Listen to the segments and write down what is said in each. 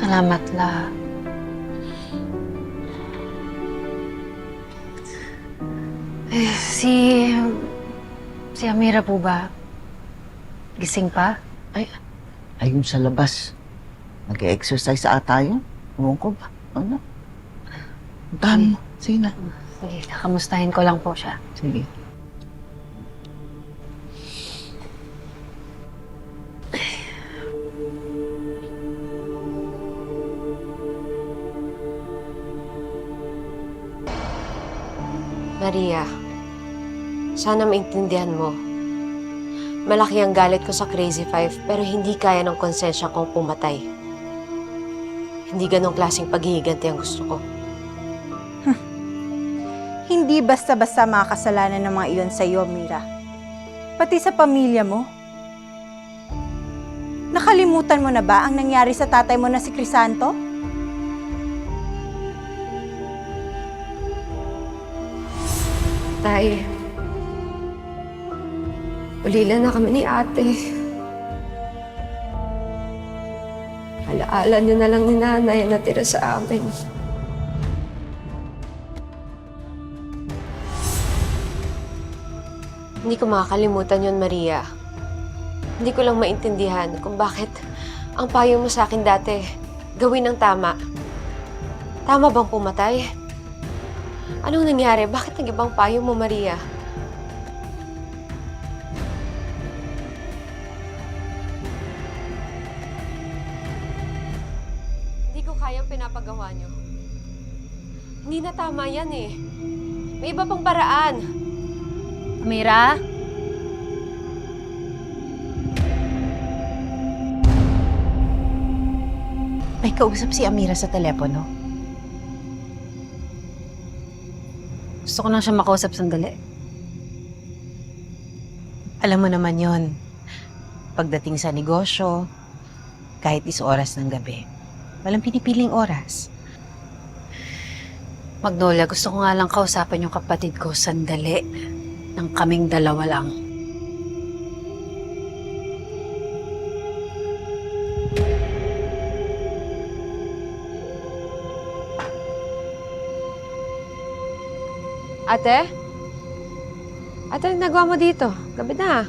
Salamat la. Eh, si... Si Amira po ba? Gising pa? Ayun sa labas. Nag-exercise ata yun. Ewan ko ba? Ano? Puntahan mo. Sige na. Sige, kamustahin ko lang po siya. Sige. Maria, sana maintindihan mo. Malaki ang galit ko sa Crazy Five pero hindi kaya ng konsensya kong pumatay. Hindi ganong klaseng paghihiganti ang gusto ko. Hindi basta-basta mga kasalanan ng mga iyon sa iyo, Mira. Pati sa pamilya mo. Nakalimutan mo na ba ang nangyari sa tatay mo na si Crisanto? Tay, ulila na kami ni ate. Alaala niyo na lang ni nanay na tira sa amin. Hindi ko makakalimutan yon Maria. Hindi ko lang maintindihan kung bakit ang payo mo sa akin dati gawin ng tama. Tama bang pumatay? Anong nangyari? Bakit nag-ibang payo mo, Maria? Hindi ko kayang pinapagawa niyo. Hindi na tama yan eh. May iba pang paraan. Amira? May kausap si Amira sa telepono. Gusto ko lang siya makausap sandali. Alam mo naman yon. Pagdating sa negosyo, kahit is oras ng gabi, walang pinipiling oras. Magnolia, gusto ko nga lang kausapin yung kapatid ko sandali. Nang kaming dalawa lang. Ate? Ate, anong nagawa mo dito? Gabi na.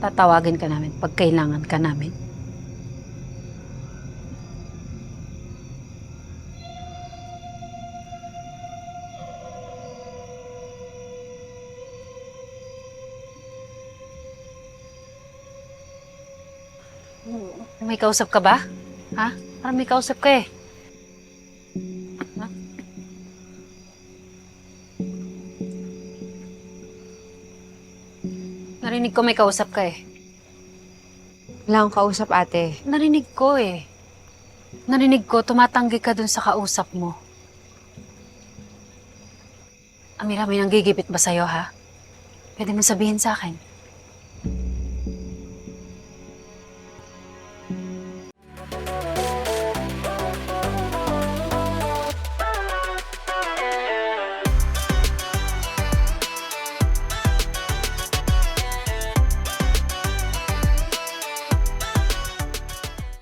Tatawagin ka namin pag kailangan ka namin. May kausap ka ba? Ha? Parang may kausap ka eh. Narinig ko may kausap ka eh. Wala akong kausap, ate. Narinig ko eh. Narinig ko, tumatanggi ka dun sa kausap mo. Amira, may nanggigipit ba sa'yo, ha? Pwede mo sabihin sa akin.